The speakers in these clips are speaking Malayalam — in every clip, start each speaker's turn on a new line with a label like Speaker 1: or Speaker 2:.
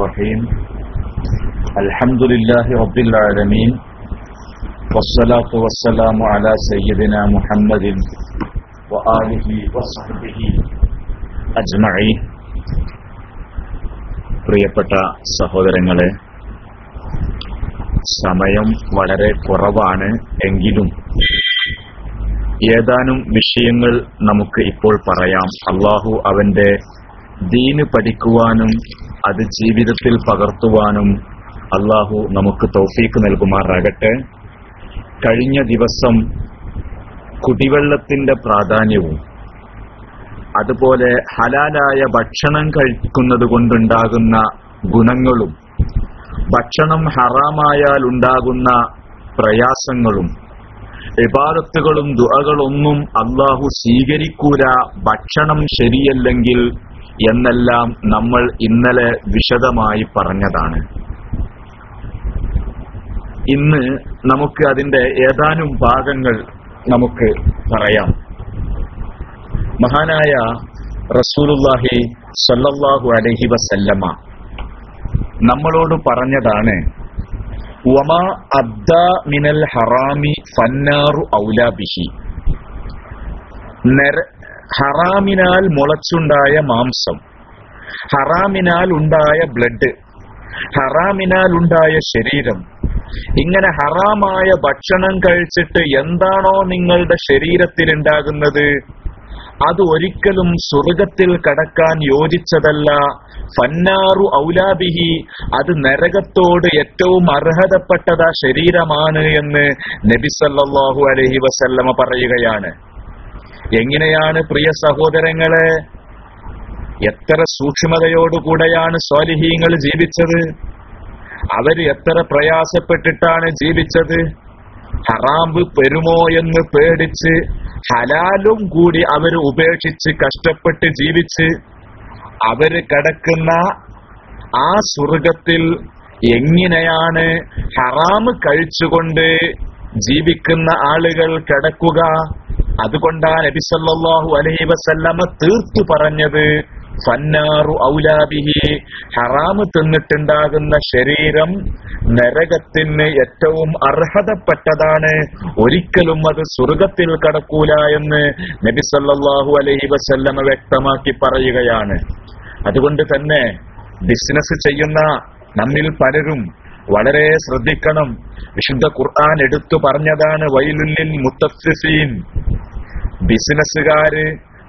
Speaker 1: الرحيم الحمد لله رب العالمين والصلاة والسلام على سيدنا محمد وآله وصحبه أجمعين പ്രിയപ്പെട്ട സഹോദരങ്ങളെ സമയം വളരെ കുറവാണ് എങ്കിലും ഏതാനും വിഷയങ്ങൾ നമുക്ക് ഇപ്പോൾ പറയാം അള്ളാഹു അവന്റെ ദീന് പഠിക്കുവാനും അത് ജീവിതത്തിൽ പകർത്തുവാനും അള്ളാഹു നമുക്ക് തൗഫീക്ക് നൽകുമാറാകട്ടെ. കഴിഞ്ഞ ദിവസം കുടിവെള്ളത്തിന്റെ പ്രാധാന്യവും അതുപോലെ ഹലാലായ ഭക്ഷണം കഴിക്കുന്നത് കൊണ്ടുണ്ടാകുന്ന ഗുണങ്ങളും ഭക്ഷണം ഹറാമായാൽ ഉണ്ടാകുന്ന പ്രയാസങ്ങളും ഇബാദത്തുകളും ദുഹകളൊന്നും അള്ളാഹു സ്വീകരിക്കൂല ഭക്ഷണം ശരിയല്ലെങ്കിൽ എന്നെല്ലാം നമ്മൾ ഇന്നലെ വിശദമായി പറഞ്ഞതാണ്. ഇന്ന് നമുക്ക് അതിന്റെ ഏതാനും ഭാഗങ്ങൾ നമുക്ക് പറയാം. മഹാനായ റസൂലുല്ലാഹി സല്ലല്ലാഹു അലഹി വസല്ലമ നമ്മളോട് പറഞ്ഞതാണ് വമാ അദ്ദ മിനൽ ഹറാമി ഫന്നാറു ഔലാബിഹി ഹറാമിനാൽ മുളച്ചുണ്ടായ മാംസം. ഹറാമിനാൽ ഉണ്ടായ ബ്ലഡ്. ഹറാമിനാൽ ഉണ്ടായ ശരീരം. ഇങ്ങനെ ഹറാമായ ഭക്ഷണം കഴിച്ചിട്ട് എന്താണോ നിങ്ങളുടെ ശരീരത്തിൽ ഉണ്ടാകുന്നത് അത് ഒരിക്കലും സ്വർഗത്തിൽ കടക്കാൻ യോജിച്ചതല്ല. ഫന്നാറു ഔലാബിഹി അത് നരകത്തോട് ഏറ്റവും അർഹതപ്പെട്ടതാ ശരീരമാണ് എന്ന് നബിസല്ലാഹു അലഹി വസല്ലമ പറയുകയാണ്. എങ്ങനെയാണ് പ്രിയ സഹോദരങ്ങളെ? എത്ര സൂക്ഷ്മതയോടുകൂടെയാണ് സ്വാലിഹീങ്ങൾ ജീവിച്ചത്? അവർ എത്ര പ്രയാസപ്പെട്ടിട്ടാണ് ജീവിച്ചത്? ഹറാമ്പ് പെരുമോ എന്ന് പേടിച്ച് ഹലാലും കൂടി അവർ ഉപേക്ഷിച്ച് കഷ്ടപ്പെട്ട് ജീവിച്ച് അവർ കിടക്കുന്ന ആ സ്വർഗത്തിൽ എങ്ങനെയാണ് ഹറാമ് കഴിച്ചുകൊണ്ട് ജീവിക്കുന്ന ആളുകൾ കിടക്കുക? അതുകൊണ്ടാണ് നബിസല്ലാഹു അലൈഹി വസല്ലമ തീർത്തു പറഞ്ഞത് ഫന്നാറു ഔലാബിഹി ഹറാമ് തിന്നിട്ടുണ്ടാകുന്ന ശരീരം നരകത്തിന് ഏറ്റവും അർഹതപ്പെട്ടതാണ്. ഒരിക്കലും അത് സ്വർഗത്തിൽ കടക്കൂല എന്ന് നബി സല്ലല്ലാഹു അലൈഹി വസല്ലമ വ്യക്തമാക്കി പറയുകയാണ്. അതുകൊണ്ട് തന്നെ ബിസിനസ് ചെയ്യുന്ന നമ്മിൽ പലരും വളരെ ശ്രദ്ധിക്കണം. വിശുദ്ധ ഖുർആൻ എടുത്തു പറഞ്ഞതാണ് വൈലുല്ലിൽ മുത്തഫിസീൻ ബിസിനസ്സുകാര്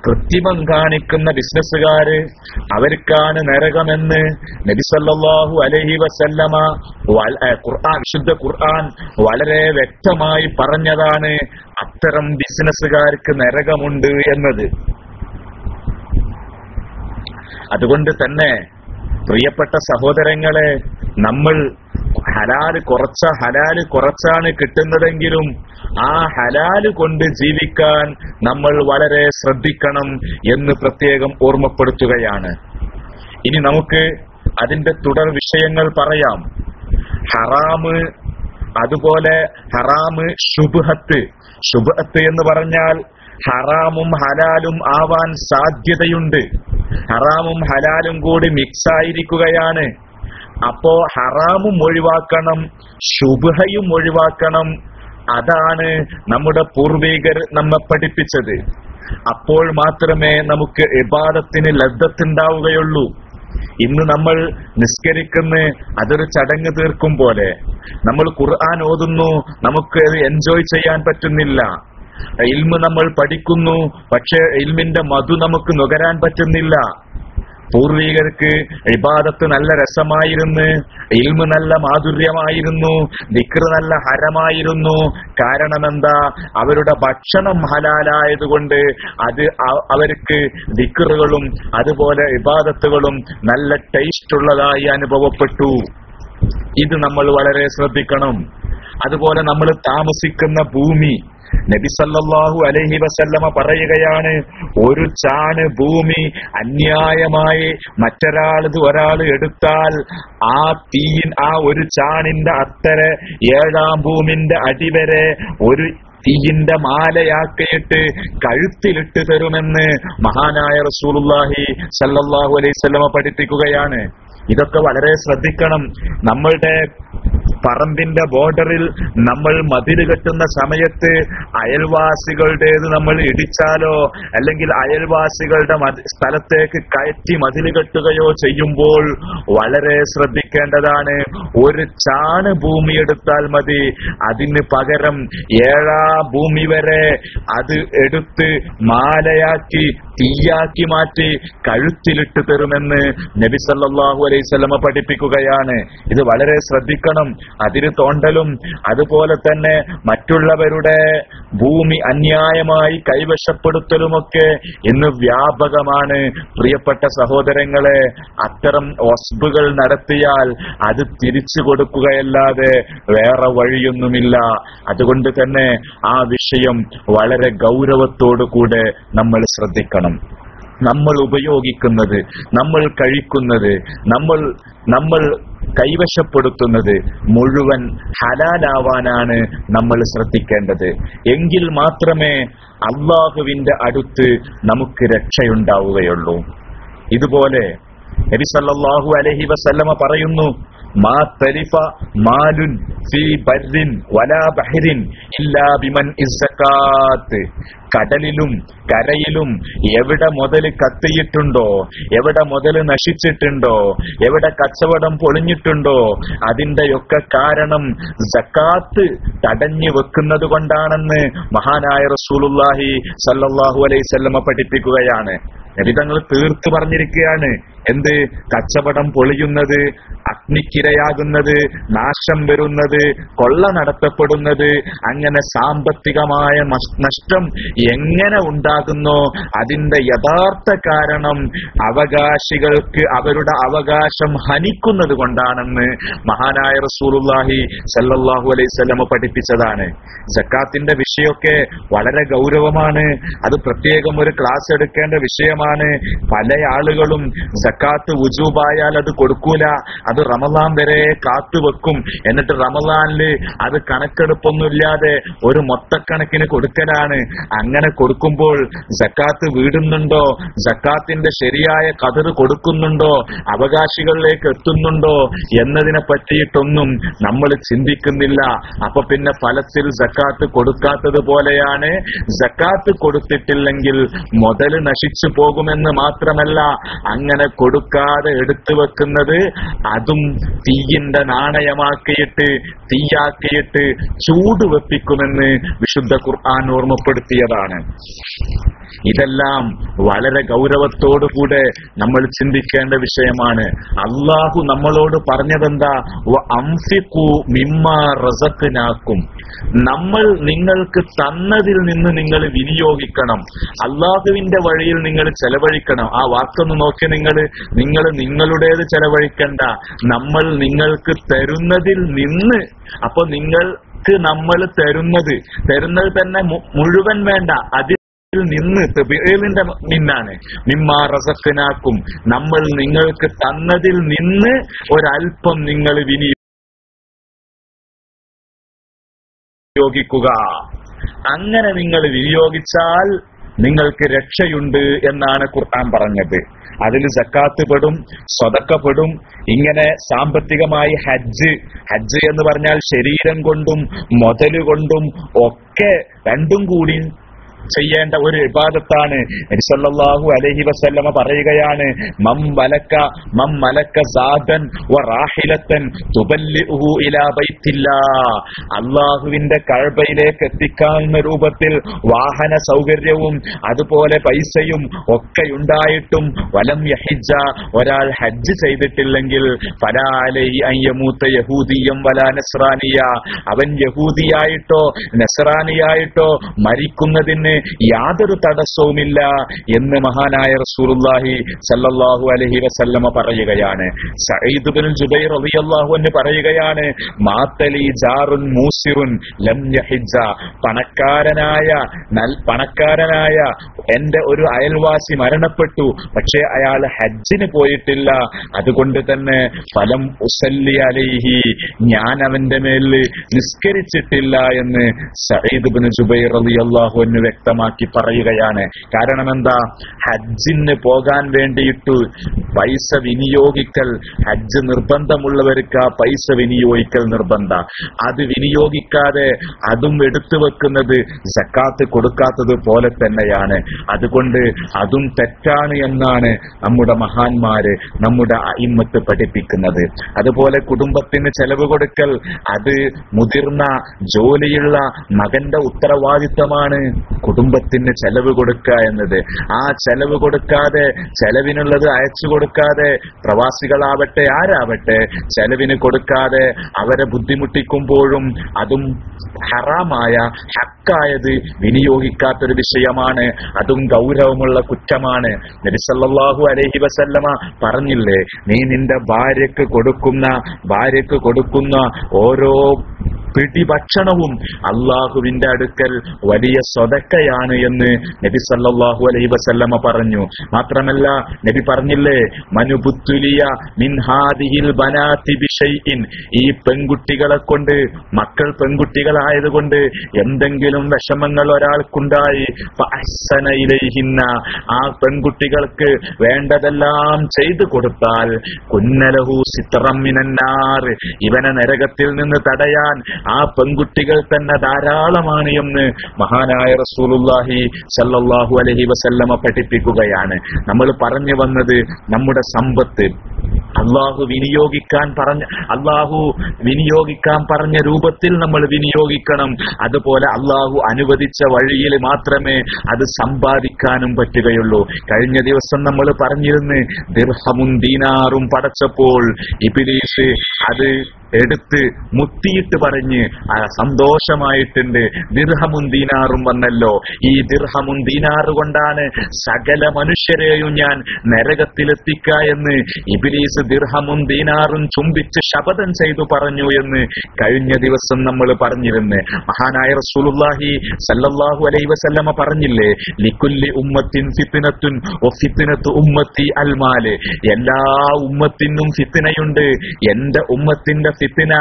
Speaker 1: കൃത്രിമം കാണിക്കുന്ന ബിസിനസ്സുകാര് അവർക്കാണ് നരകമെന്ന് നബിസല്ലാഹു അലഹി വസല്ലമ ഖുർആൻ വിശുദ്ധ ഖുർആൻ വളരെ വ്യക്തമായി പറഞ്ഞതാണ് അത്തരം ബിസിനസ്സുകാർക്ക് നരകമുണ്ട് എന്നത്. അതുകൊണ്ട് തന്നെ പ്രിയപ്പെട്ട സഹോദരങ്ങളെ നമ്മൾ ഹലാൽ കുറച്ച ഹലാൽ കുറച്ചാണ് കിട്ടുന്നതെങ്കിലും ആ ഹലാൽ കൊണ്ട് ജീവിക്കാൻ നമ്മൾ വളരെ ശ്രദ്ധിക്കണം എന്ന് പ്രത്യേകം ഓർമ്മപ്പെടുത്തുകയാണ്. ഇനി നമുക്ക് അതിന്റെ തുടർ വിഷയങ്ങൾ പറയാം. ഹറാമ് അതുപോലെ ഹറാമ് ശുഭഹത്ത് ശുഭഹത്ത് എന്ന് പറഞ്ഞാൽ ഹറാമും ഹലാലും ആവാൻ സാധ്യതയുണ്ട്. ഹറാമും ഹലാലും കൂടി മിക്സ് ആയിരിക്കുകയാണ് അപ്പോ ഹറാമും ഒഴിവാക്കണം ശുഭയും ഒഴിവാക്കണം. അതാണ് നമ്മുടെ പൂർവികർ നമ്മെ പഠിപ്പിച്ചത്. അപ്പോൾ മാത്രമേ നമുക്ക് ഇബാദത്തിന് ലബ്ധത്തുണ്ടാവുകയുള്ളൂ. ഇന്ന് നമ്മൾ നിസ്കരിക്കുന്ന അതൊരു ചടങ്ങ് തീർക്കും പോലെ. നമ്മൾ ഖുർആൻ ഓതുന്നു നമുക്ക് എൻജോയ് ചെയ്യാൻ പറ്റുന്നില്ല. ഇൽമ് നമ്മൾ പഠിക്കുന്നു പക്ഷെ ഇൽമിന്റെ മധു നമുക്ക് നുകരാൻ പറ്റുന്നില്ല. പൂർവികർക്ക് ഇബാദത്ത് നല്ല രസമായിരുന്നു ഇൽമ് നല്ല മാധുര്യമായിരുന്നു ദിക്ർ നല്ല ഹരമായിരുന്നു. കാരണം എന്താ അവരുടെ ഭക്ഷണം ഹലാലായതുകൊണ്ട് അത് അവർക്ക് ദിക്റുകളും അതുപോലെ ഇബാദത്തുകളും നല്ല ടേസ്റ്റ് ഉള്ളതായി അനുഭവപ്പെട്ടു. ഇത് നമ്മൾ വളരെ ശ്രദ്ധിക്കണം. അതുപോലെ നമ്മൾ താമസിക്കുന്ന ഭൂമി നബി സല്ലല്ലാഹു അലൈഹി വസല്ലമ പറയുകയാണ് ഒരു ചാണ് ഭൂമി അന്യായമായി മറ്റൊരാൾ ഒരാൾ എടുത്താൽ ആ തീൻ ആ ഒരു ചാണിന്റെ അത്തര ഏഴാം ഭൂമിന്റെ അടിവരെ ഒരു തീയിന്റെ മാലയാക്കിയിട്ട് കഴുത്തിലിട്ട് തരുമെന്ന് മഹാനായ റസൂലുള്ളാഹി സല്ലല്ലാഹു അലൈഹി വസല്ലമ പഠിപ്പിക്കുകയാണ്. ഇതൊക്കെ വളരെ ശ്രദ്ധിക്കണം. നമ്മളുടെ പറമ്പിന്റെ ബോർഡറിൽ നമ്മൾ മതിൽ കെട്ടുന്ന സമയത്ത് അയൽവാസികളുടേത് നമ്മൾ ഇടിച്ചാലോ അല്ലെങ്കിൽ അയൽവാസികളുടെ സ്ഥലത്തേക്ക് കയറ്റി മതിൽ കെട്ടുകയോ ചെയ്യുമ്പോൾ വളരെ ശ്രദ്ധിക്കേണ്ടതാണ്. ഒരു ചാണ് ഭൂമി എടുത്താൽ മതി. അതിന് പകരം ഏഴാം ഭൂമി വരെ അത് എടുത്ത് മാലയാക്കി തീയാക്കി മാറ്റി കഴുത്തിലിട്ട് തരുമെന്ന് നബിസല്ലാഹു സ്വലമ പഠിപ്പിക്കുകയാണ്. ഇത് വളരെ ശ്രദ്ധിക്കണം. അതിര് തോണ്ടലും. അതുപോലെ തന്നെ മറ്റുള്ളവരുടെ ഭൂമി അന്യായമായി കൈവശപ്പെടുത്തലുമൊക്കെ ഇന്ന് വ്യാപകമാണ്. പ്രിയപ്പെട്ട സഹോദരങ്ങളെ അത്തരം ഒസ്ബുകൾ നടത്തിയാൽ അത് തിരിച്ചു കൊടുക്കുകയല്ലാതെ വേറെ വഴിയൊന്നുമില്ല. അതുകൊണ്ട് തന്നെ ആ വിഷയം വളരെ ഗൗരവത്തോടു കൂടെ നമ്മൾ ശ്രദ്ധിക്കണം. നമ്മൾ ഉപയോഗിക്കുന്നത് നമ്മൾ കഴിക്കുന്നത് നമ്മൾ നമ്മൾ കൈവശപ്പെടുത്തുന്നത് മുഴുവൻ ഹലാലാവാനാണ് നമ്മൾ ശ്രദ്ധിക്കേണ്ടത്. എങ്കിൽ മാത്രമേ അള്ളാഹുവിന്റെ അടുത്ത് നമുക്ക് രക്ഷയുണ്ടാവുകയുള്ളൂ. ഇതുപോലെ നബി സല്ലല്ലാഹു അലൈഹി വസല്ലമ പറയുന്നു മാലുൻ കടലിലും കരയിലും എവിടെ മുതൽ കത്തിയിട്ടുണ്ടോ എവിടെ മുതൽ നശിച്ചിട്ടുണ്ടോ എവിടെ കച്ചവടം പൊളിഞ്ഞിട്ടുണ്ടോ അതിന്റെയൊക്കെ കാരണം സക്കാത്ത് തടഞ്ഞു വെക്കുന്നത് കൊണ്ടാണെന്ന് മഹാനായ റസൂലുല്ലാഹി അലൈഹി വസല്ലമ പഠിപ്പിക്കുകയാണ്. നബിതങ്ങൾ തീർത്തു പറഞ്ഞിരിക്കുകയാണ് എന്ത് കച്ചവടം പൊളിയുന്നത് അഗ്നിക്കിരയാകുന്നത് നാശം വരുന്നത് കൊള്ള നടത്തപ്പെടുന്നത് അങ്ങനെ സാമ്പത്തികമായ നഷ്ടം എങ്ങനെ ഉണ്ടാകുന്നു അതിന്റെ യഥാർത്ഥ കാരണം അവകാശികൾക്ക് അവരുടെ അവകാശം ഹനിക്കുന്നത് കൊണ്ടാണെന്ന് മഹാനായ റസൂലുള്ളാഹി സല്ലല്ലാഹു അലൈഹി വസല്ലമ പഠിപ്പിച്ചതാണ്. ജക്കാത്തിന്റെ വിഷയമൊക്കെ വളരെ ഗൗരവമാണ്. അത് പ്രത്യേകം ഒരു ക്ലാസ് എടുക്കേണ്ട വിഷയമാണ്. പല ആളുകളും ജക്കാത്ത് വുജൂബായാൽ അത് കൊടുക്കൂല. അത് റമദാൻ വരെ കാത്തുവെക്കും എന്നിട്ട് റമദാനിൽ അത് കണക്കെടുപ്പൊന്നുമില്ലാതെ ഒരു മൊത്തക്കണക്കിന് കൊടുക്കലാണ്. അങ്ങനെ കൊടുക്കുമ്പോൾ ജക്കാത്ത് വീടുന്നുണ്ടോ? ജക്കാത്തിന്റെ ശരിയായ കതിർ കൊടുക്കുന്നുണ്ടോ? അവകാശികളിലേക്ക് എത്തുന്നുണ്ടോ? എന്നതിനെ പറ്റിയിട്ടൊന്നും നമ്മൾ ചിന്തിക്കുന്നില്ല. അപ്പൊ പിന്നെ ഫലത്തിൽ ജക്കാത്ത് കൊടുക്കാത്തത് പോലെയാണ്. ജക്കാത്ത് കൊടുത്തിട്ടില്ലെങ്കിൽ മുതൽ നശിച്ചു പോകുമെന്ന് മാത്രമല്ല അങ്ങനെ കൊടുക്കാതെ എടുത്തു വെക്കുന്നത് അതും തീയിന്റെ നാണയമാക്കിയിട്ട് തീയാക്കിയിട്ട് ചൂട് വെപ്പിക്കുമെന്ന് വിശുദ്ധ ഖുർആൻ ഓർമ്മപ്പെടുത്തിയതാണ്. ഇതെല്ലാം വളരെ ഗൗരവത്തോടുകൂടെ നമ്മൾ ചിന്തിക്കേണ്ട വിഷയമാണ്. അള്ളാഹു നമ്മളോട് പറഞ്ഞതെന്താ? റസഖ്നാക്കും നമ്മൾ നിങ്ങൾക്ക് തന്നതിൽ നിന്ന് നിങ്ങൾ വിനിയോഗിക്കണം. അള്ളാഹുവിന്റെ വഴിയിൽ നിങ്ങൾ ചെലവഴിക്കണം. ആ വാക്കൊന്ന് നോക്കി നിങ്ങൾ. നിങ്ങൾ നിങ്ങളുടേത് ചെലവഴിക്കണ്ട. നമ്മൾ നിങ്ങൾക്ക് തരുന്നതിൽ നിന്ന്. അപ്പൊ നിങ്ങൾക്ക് നമ്മൾ തരുന്നത്. തരുന്നത് തന്നെ മുഴുവൻ വേണ്ട. അതിൽ നിന്ന് തെബിയലിന്റെ നിന്നാണ് നിമ്മാ റസഖ്നാക്കും. നമ്മൾ നിങ്ങൾക്ക് തന്നതിൽ നിന്ന് ഒരൽപ്പം നിങ്ങൾ വിനിയോഗിക്കുക. അങ്ങനെ നിങ്ങൾ വിനിയോഗിച്ചാൽ നിങ്ങൾക്ക് രക്ഷയുണ്ട് എന്നാണ് ഖുർആൻ പറഞ്ഞത്. അതിൽ സക്കാത്ത് പെടും സ്വതക്കപ്പെടും ഇങ്ങനെ സാമ്പത്തികമായി ഹജ്ജ് ഹജ്ജ് എന്ന് പറഞ്ഞാൽ ശരീരം കൊണ്ടും മുതൽ കൊണ്ടും ഒക്കെ രണ്ടും കൂടി ചെയ്യേണ്ട ഒരു വിവാദത്താണ് നബിസല്ലാഹു അലഹി വസല്ലമ പറയുകയാണ് മം മം മലക്ക അള്ളാഹുവിന്റെ കഴബയിലേക്ക് എത്തിക്കാവുന്ന രൂപത്തിൽ വാഹന സൗകര്യവും അതുപോലെ പൈസയും ഒക്കെ ഉണ്ടായിട്ടും വലം യഹിജ ഒരാൾ ഹജ്ജ് ചെയ്തിട്ടില്ലെങ്കിൽ യഹൂദിയം വലാ നസ്രാനിയ. അവൻ യഹൂദിയായിട്ടോ നസ്രാനിയായിട്ടോ മരിക്കുന്നതിന് യാതൊരു തടസ്സവുമില്ല എന്ന് മഹാനായ റസൂലുള്ളാഹി സല്ലല്ലാഹു അലഹി വസല്ലമ പറയുകയാണ്. സയ്യിദ് ബിൻ ജുബൈർ റളിയല്ലാഹു അൻഹു പറയുകയാണ് മാത്തലി ജാറുൻ മൂസിറുൻ ലം യഹിജ പണക്കാരനായ പണക്കാരനായ എന്റെ ഒരു അയൽവാസി മരണപ്പെട്ടു പക്ഷേ അയാൾ ഹജ്ജിന് പോയിട്ടില്ല. അതുകൊണ്ട് തന്നെ ഫലം ഉസല്ലി അലൈഹി ഞാൻ അവന്റെ മേലിൽ നിസ്കരിച്ചിട്ടില്ല എന്ന് സഹീദ് ബിൻ ജുബൈർ റളിയല്ലാഹു അൻഹു വ്യക്തമാക്കി പറയുകയാണ്. കാരണം എന്താ ഹജ്ജിന് പോകാൻ വേണ്ടിയിട്ട് പൈസ വിനിയോഗിക്കൽ ഹജ്ജ് നിർബന്ധമുള്ളവർക്ക് ആ പൈസ വിനിയോഗിക്കൽ നിർബന്ധ. അത് വിനിയോഗിക്കാതെ അതും എടുത്തു വെക്കുന്നത് സക്കാത്ത് കൊടുക്കാത്തത് പോലെ തന്നെയാണ്. അതുകൊണ്ട് അതും തെറ്റാണ് എന്നാണ് നമ്മുടെ മഹാന്മാര് നമ്മുടെ അയിമത്ത് പഠിപ്പിക്കുന്നത്. അതുപോലെ കുടുംബത്തിന് ചെലവ് കൊടുക്കൽ അത് മുതിർന്ന ജോലിയുള്ള മകന്റെ ഉത്തരവാദിത്തമാണ്. കുടുംബത്തിന് ചെലവ് കൊടുക്കുക എന്നത്. ആ ചെലവ് കൊടുക്കാതെ ചെലവിനുള്ളത് അയച്ചു കൊടുക്കാതെ പ്രവാസികളാവട്ടെ ആരാവട്ടെ ചെലവിന് കൊടുക്കാതെ അവരെ ബുദ്ധിമുട്ടിക്കുമ്പോഴും അതും ഹറാമായ ഹക്കായത് വിനിയോഗിക്കാത്തൊരു വിഷയമാണ്. അതും ഗൗരവമുള്ള കുറ്റമാണ്. നബിസല്ലാഹു അലഹി വസല്ലമ പറഞ്ഞില്ലേ നീ നിന്റെ ഭാര്യക്ക് കൊടുക്കുന്ന ഭാര്യക്ക് കൊടുക്കുന്ന ഓരോ പിടി ഭക്ഷണവും അള്ളാഹുവിന്റെ അടുക്കൽ വലിയ സ്വതക്കയാണ് എന്ന് നബി സല്ലാഹു അലൈ വസല്ലമ പറഞ്ഞു. മാത്രമല്ല നബി പറഞ്ഞില്ലേ മനുപുത്തുലിയ മിൻഹാദിഹിൽ ബനാതി ബിഷൈഇൻ. ഈ പെൺകുട്ടികളെ കൊണ്ട് മക്കൾ പെൺകുട്ടികളായതുകൊണ്ട് എന്തെങ്കിലും വിഷമങ്ങൾ ഒരാൾക്കുണ്ടായി അസനയിലേഹിന്ന ആ പെൺകുട്ടികൾക്ക് വേണ്ടതെല്ലാം ചെയ്തു കൊടുത്താൽ കുന്നലഹു സിത്രം മിനന്നാർ. ഇവനെ നരകത്തിൽ നിന്ന് തടയാൻ ആ പെൺകുട്ടികൾ തന്നെ ധാരാളമാണ് എന്ന് മഹാനായ റസൂലുള്ളാഹി സല്ലല്ലാഹു അലൈഹി വസല്ലമ പഠിപ്പിക്കുകയാണ്. നമ്മൾ പറഞ്ഞു വന്നത് നമ്മുടെ സമ്പത്ത്. അള്ളാഹു വിനിയോഗിക്കാൻ പറഞ്ഞ അള്ളാഹു വിനിയോഗിക്കാൻ പറഞ്ഞ രൂപത്തിൽ നമ്മൾ വിനിയോഗിക്കണം. അതുപോലെ അള്ളാഹു അനുവദിച്ച വഴിയിൽ മാത്രമേ അത് സമ്പാദിക്കാനും പറ്റുകയുള്ളൂ. കഴിഞ്ഞ ദിവസം നമ്മൾ പറഞ്ഞിരുന്ന് ദിർഹമും ദീനാറും പടച്ചപ്പോൾ ഇബിലീസ് അത് എടുത്ത് മുത്തിയിട്ട് പറഞ്ഞ് ആ സന്തോഷമായിട്ടുണ്ട്. ദിർഹമും ദീനാറും വന്നല്ലോ. ഈ ദിർഹമും ദീനാറ് കൊണ്ടാണ് സകല മനുഷ്യരെയും ഞാൻ നരകത്തിലെത്തിക്ക എന്ന് ഇബിലീസ് ദിർഹമും ദീനാറും ചുംബിച്ച് ശപഥം ചെയ്തു പറഞ്ഞു എന്ന് കഴിഞ്ഞ ദിവസം നമ്മൾ പറഞ്ഞിരുന്നു. മഹാനായ റസൂലുള്ളാഹി സല്ലല്ലാഹു അലൈഹി വസല്ലമ പറഞ്ഞില്ലേ ലിക്കുല്ലി ഉമ്മത്തിൻ ഫിത്തിനത്തുൻ ഒ ഫിത്നത്തു ഉമ്മത്തി അൽമാൽ എല്ലാ ഉമ്മത്തിനും ഫിത്തിനയുണ്ട് എന്റെ ഉമ്മത്തിന്റെ ഫിത്തിന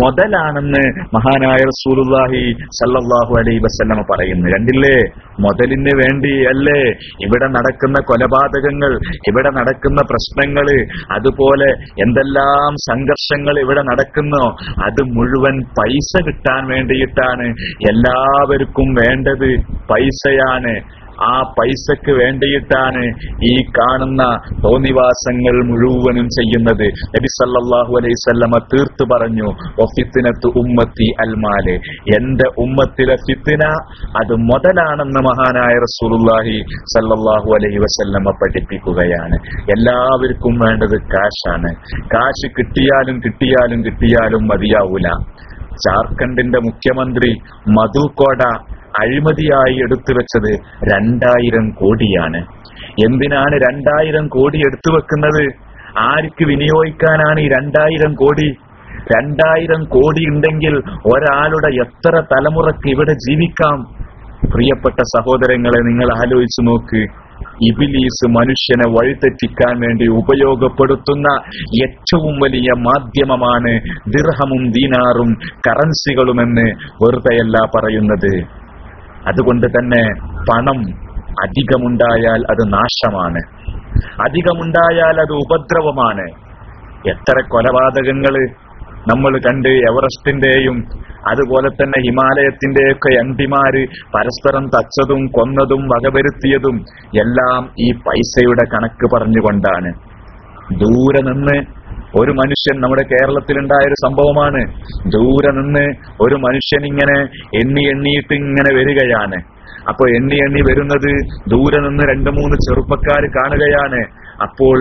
Speaker 1: മുതലാണെന്ന് മഹാനായ റസൂലുള്ളാഹി സല്ലല്ലാഹു അലൈഹി വസല്ലമ പറയുന്നു. കണ്ടില്ലേ? മുതലിന് വേണ്ടി അല്ലേ? ഇവിടെ നടക്കുന്ന കൊലപാതകങ്ങൾ ഇവിടെ നടക്കുന്ന പ്രശ്നങ്ങൾ അതുപോലെ എന്തെല്ലാം സംഘർഷങ്ങൾ ഇവിടെ നടക്കുന്നോ അത് മുഴുവൻ പൈസ കിട്ടാൻ വേണ്ടിയിട്ടാണ്. എല്ലാവർക്കും വേണ്ടത് പൈസയാണ്. ആ പൈസക്ക് വേണ്ടിയിട്ടാണ് ഈ കാണുന്ന തോന്നിവാസങ്ങൾ മുഴുവനും ചെയ്യുന്നത്. നബി സല്ലല്ലാഹു അലൈഹി വസല്ലമ തീർത്തു പറഞ്ഞു ഒഫിത്തിനത്ത് ഉമ്മത്തി അൽമാൽ. എന്റെ ഉമ്മത്തിലെ ഫിത്തിന അത് മുതലാണെന്ന് മഹാനായ റസൂലുള്ളാഹി സല്ലാഹു അലൈ വസല്ലമ പഠിപ്പിക്കുകയാണ്. എല്ലാവർക്കും വേണ്ടത് കാശാണ്. കാശ് കിട്ടിയാലും കിട്ടിയാലും കിട്ടിയാലും മതിയാവൂല. ജാർഖണ്ഡിന്റെ മുഖ്യമന്ത്രി മധു കോട അഴിമതിയായി എടുത്തു വെച്ചത് രണ്ടായിരം കോടിയാണ്. എന്തിനാണ് രണ്ടായിരം കോടി എടുത്തു വെക്കുന്നത്? ആർക്ക് വിനിയോഗിക്കാനാണ് ഈ രണ്ടായിരം കോടി? രണ്ടായിരം കോടി ഉണ്ടെങ്കിൽ ഒരാളുടെ എത്ര തലമുറയ്ക്ക് ഇവിടെ ജീവിക്കാം? പ്രിയപ്പെട്ട സഹോദരങ്ങളെ നിങ്ങൾ ആലോചിച്ചു നോക്ക്. ഇബിലീസ് മനുഷ്യനെ വഴിതെറ്റിക്കാൻ വേണ്ടി ഉപയോഗപ്പെടുത്തുന്ന ഏറ്റവും വലിയ മാധ്യമമാണ് ദിർഹമും ദീനാറും കറൻസികളുമെന്ന് വെറുതെയല്ല പറയുന്നത്. അതുകൊണ്ട് തന്നെ പണം അധികമുണ്ടായാൽ അത് നാശമാണ്. അധികമുണ്ടായാൽ അത് ഉപദ്രവമാണ്. എത്ര കൊലപാതകങ്ങൾ നമ്മൾ കണ്ട് എവറസ്റ്റിന്റെയും അതുപോലെ തന്നെ ഹിമാലയത്തിന്റെയൊക്കെ എം പിമാര് പരസ്പരം തച്ചതും കൊന്നതും വകവരുത്തിയതും എല്ലാം ഈ പൈസയുടെ കണക്ക് പറഞ്ഞുകൊണ്ടാണ്. ദൂരെ നിന്ന് ഒരു മനുഷ്യൻ നമ്മുടെ കേരളത്തിലുണ്ടായ ഒരു സംഭവമാണ്. ദൂരെ നിന്ന് ഒരു മനുഷ്യൻ ഇങ്ങനെ എണ്ണി എണ്ണിയിട്ട് ഇങ്ങനെ വരികയാണ്. അപ്പൊ എണ്ണി എണ്ണി വരുന്നത് ദൂരെ നിന്ന് രണ്ടു മൂന്ന് ചെറുപ്പക്കാർ കാണുകയാണ്. അപ്പോൾ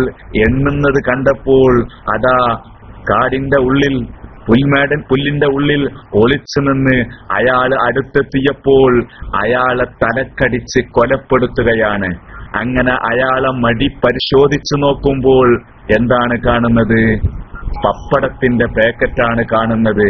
Speaker 1: എണ്ണുന്നത് കണ്ടപ്പോൾ അതാ കാടിന്റെ ഉള്ളിൽ പുൽമേടൻ പുല്ലിന്റെ ഉള്ളിൽ ഒളിച്ചു നിന്ന് അയാൾ അടുത്തെത്തിയപ്പോൾ അയാളെ തലക്കടിച്ച് കൊലപ്പെടുത്തുകയാണ്. അങ്ങനെ അയാളെ മടി പരിശോധിച്ചു നോക്കുമ്പോൾ എന്താണ് കാണുന്നത്? പപ്പടത്തിന്റെ പാക്കറ്റാണ് കാണുന്നത്.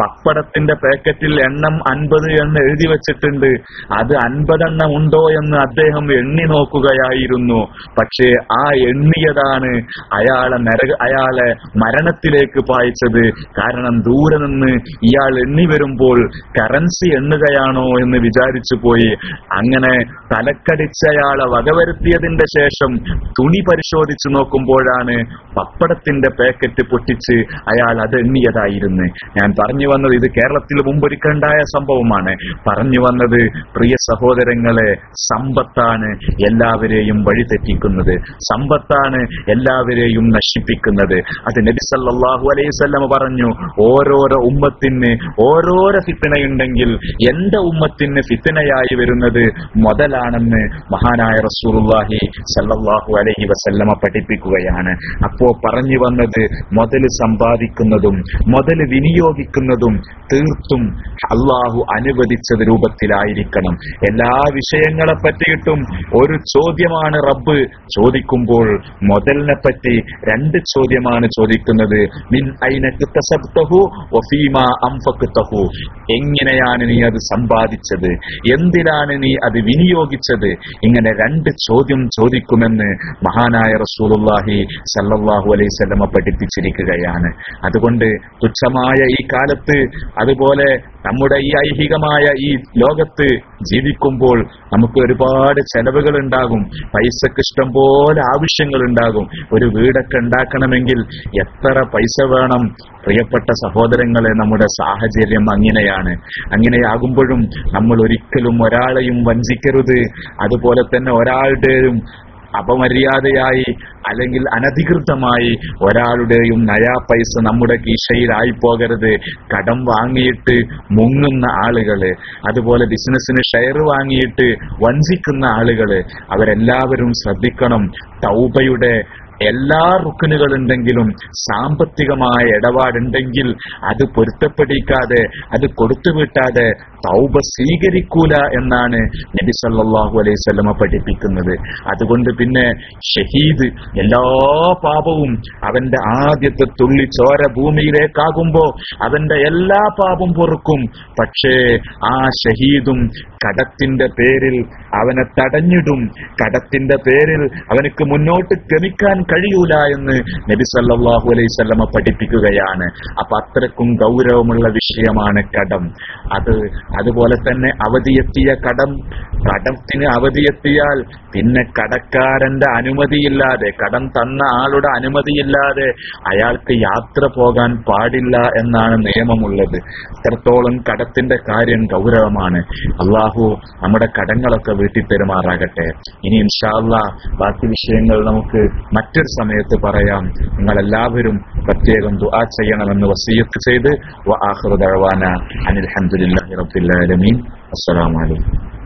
Speaker 1: പപ്പടത്തിന്റെ പാക്കറ്റിൽ എണ്ണം അൻപത് എന്ന് എഴുതി വെച്ചിട്ടുണ്ട്. അത് അൻപതെണ്ണം ഉണ്ടോ എന്ന് അദ്ദേഹം എണ്ണി നോക്കുകയായിരുന്നു. പക്ഷേ ആ എണ്ണിയതാണ് അയാളെ അയാളെ മരണത്തിലേക്ക് പായിച്ചത്. കാരണം ദൂരെ നിന്ന് ഇയാൾ എണ്ണി വരുമ്പോൾ കറൻസി എണ്ണുകയാണോ എന്ന് വിചാരിച്ചു പോയി. അങ്ങനെ തലക്കടിച്ചയാളെ വകവരുത്തിയതിന്റെ ശേഷം തുണി പരിശോധിച്ചു നോക്കുമ്പോഴാണ് പപ്പടത്തിന്റെ പാക്കറ്റ് പൊട്ടിച്ച് അയാൾ അത് എണ്ണിയതായിരുന്നു. ഞാൻ പറഞ്ഞു വന്നത് ഇത് കേരളത്തിൽ മുമ്പൊരിക്കണ്ടായ സംഭവമാണ്. പറഞ്ഞു വന്നത് പ്രിയ സഹോദരങ്ങളെ സമ്പത്താണ് എല്ലാവരെയും വഴിതെറ്റിക്കുന്നത്. സമ്പത്താണ് എല്ലാവരെയും നശിപ്പിക്കുന്നത്. അത് നബി സല്ലല്ലാഹു അലൈഹി വസല്ലം പറഞ്ഞു ഓരോരോ ഉമ്മത്തിന് ഓരോരോ ഫിത്തനയുണ്ടെങ്കിൽ എന്റെ ഉമ്മത്തിന് ഫിത്തനയായി വരുന്നത് മുതലാണെന്ന് മഹാനായ റസൂലുള്ളാഹി സല്ലാഹു അലൈഹി വസല്ലമ പഠിപ്പിക്കുകയാണ്. അപ്പോ പറഞ്ഞു വന്നത് മുതൽ സമ്പാദിക്കുന്നതും മുതൽ വിനിയോഗിക്കുന്നതും തീർത്തും അള്ളാഹു അനുവദിച്ചത് രൂപത്തിലായിരിക്കണം. എല്ലാ വിഷയങ്ങളെ പറ്റിയിട്ടും ഒരു ചോദ്യമാണ് റബ്ബ്. ചോദിക്കുമ്പോൾ മുതലിനെ പറ്റി രണ്ട് ചോദ്യമാണ് ചോദിക്കുന്നത്. മിൻ എങ്ങനെയാണ് നീ അത് സമ്പാദിച്ചത്? എന്തിനാണ് നീ അത് വിനിയോഗിച്ചത്? ഇങ്ങനെ രണ്ട് ചോദ്യം ചോദിക്കുമെന്ന് മഹാനായ റസൂലുള്ളാഹി സല്ലാഹു വസല്ലമ പഠിപ്പിച്ചിരിക്കുകയാണ്. അതുകൊണ്ട് തുച്ഛമായ ഈ കാലത്ത് അതുപോലെ നമ്മുടെ ഈ ഐഹികമായ ഈ ലോകത്ത് ജീവിക്കുമ്പോൾ നമുക്ക് ഒരുപാട് ചെലവുകൾ ഉണ്ടാകും പൈസക്ക് ഇഷ്ടം പോലെ ആവശ്യങ്ങൾ ഉണ്ടാകും ഒരു വീടൊക്കെ ഉണ്ടാക്കണമെങ്കിൽ എത്ര പൈസ വേണം? പ്രിയപ്പെട്ട സഹോദരങ്ങളെ നമ്മുടെ സാഹചര്യം അങ്ങനെയാണ്. അങ്ങനെയാകുമ്പോഴും നമ്മൾ ഒരിക്കലും ഒരാളെയും വഞ്ചിക്കരുത്. അതുപോലെ തന്നെ ഒരാളുടെയും അപമര്യാദയായി അല്ലെങ്കിൽ അനധികൃതമായി ഒരാളുടെയും നയാ പൈസ നമ്മുടെ കീശയിലായി പോകരുത്. കടം വാങ്ങിയിട്ട് മുങ്ങുന്ന ആളുകൾ അതുപോലെ ബിസിനസ്സിന് ഷെയർ വാങ്ങിയിട്ട് വഞ്ചിക്കുന്ന ആളുകൾ അവരെല്ലാവരും ശ്രദ്ധിക്കണം. തൗബയുടെ എല്ലാ റുക്കിനുകളുണ്ടെങ്കിലും സാമ്പത്തികമായ ഇടപാടുണ്ടെങ്കിൽ അത് പൊരുത്തപ്പെടിക്കാതെ അത് കൊടുത്തു വിട്ടാതെ തൗബ സ്വീകരിക്കൂല എന്നാണ് നബി സല്ലല്ലാഹു അലൈഹി പഠിപ്പിക്കുന്നത്. അതുകൊണ്ട് പിന്നെ ഷഹീദ് എല്ലാ പാപവും അവന്റെ ആദ്യത്തെ തുള്ളി ചോര ഭൂമിയിലേക്കാകുമ്പോ അവന്റെ എല്ലാ പാപം പൊറുക്കും. പക്ഷേ ആ ഷഹീദും കടത്തിന്റെ പേരിൽ അവനെ തടഞ്ഞിടും. കടത്തിന്റെ പേരിൽ അവനക്ക് മുന്നോട്ട് ഗമിക്കാൻ കഴിയൂല എന്ന് നബി സല്ലല്ലാഹു അലൈഹി പഠിപ്പിക്കുകയാണ്. അപ്പൊ അത്രക്കും ഗൗരവമുള്ള വിഷയമാണ് കടം. അത് അതുപോലെ തന്നെ അവധിയെത്തിയ കടം കടത്തിന് അവധിയെത്തിയാൽ പിന്നെ കടക്കാരന്റെ അനുമതിയില്ലാതെ കടം തന്ന ആളുടെ അനുമതിയില്ലാതെ അയാൾക്ക് യാത്ര പോകാൻ പാടില്ല എന്നാണ് നിയമമുള്ളത്. എത്രത്തോളം കടത്തിന്റെ കാര്യം ഗൗരവമാണ്. അള്ളാഹു നമ്മുടെ കടങ്ങളൊക്കെ വീട്ടിൽ പെരുമാറാകട്ടെ. ഇനി ഇൻഷാല്ല ബാക്കി വിഷയങ്ങൾ നമുക്ക് മറ്റൊരു സമയത്ത് പറയാം. നിങ്ങളെല്ലാവരും പ്രത്യേകം ദുആ ചെയ്യണമെന്ന് വസീയത്ത് ചെയ്ത് അനിൽ റബ്ബിൽ العالمين. السلام عليكم.